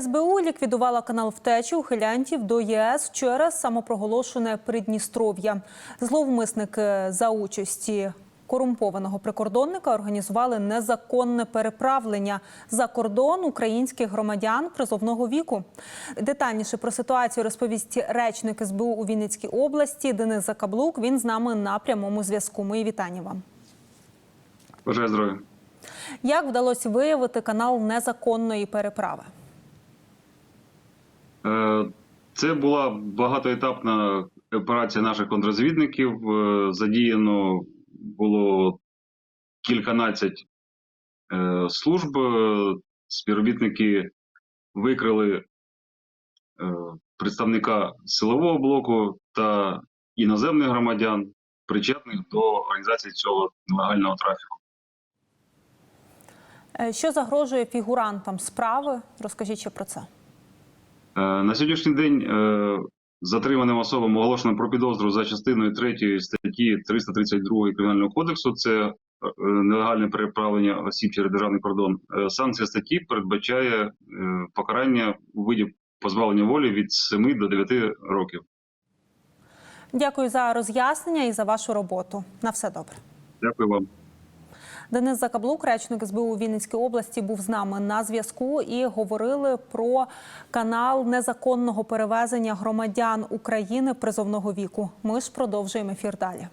СБУ ліквідувала канал втечі ухилянтів до ЄС через самопроголошене Придністров'я. Зловмисники за участі корумпованого прикордонника організували незаконне переправлення за кордон українських громадян призовного віку. Детальніше про ситуацію розповість речник СБУ у Вінницькій області Денис Закаблук. Він з нами на прямому зв'язку. Мої вітання вам. Бажаю здоров'я. Як вдалося виявити канал незаконної переправи? Це була багатоетапна операція наших контрозвідників. Е, Задіяно було кільканадцять е, служб. Е, Співробітники викрили представника силового блоку та іноземних громадян, причетних до організації цього нелегального трафіку. Що загрожує фігурантам справи? Розкажіть ще про це. Е, На сьогоднішній день е, затриманим особам оголошено про підозру за частиною 3 статті 332 Кримінального кодексу. Це е, нелегальне переправлення осіб через державний кордон. Санкція статті передбачає покарання у виді позбавлення волі від 7 до 9 років. Дякую за роз'яснення і за вашу роботу. На все добре. Дякую вам. Денис Закаблук, речник СБУ Вінницькій області, був з нами на зв'язку і говорили про канал незаконного перевезення громадян України призовного віку. Ми ж продовжуємо ефір далі.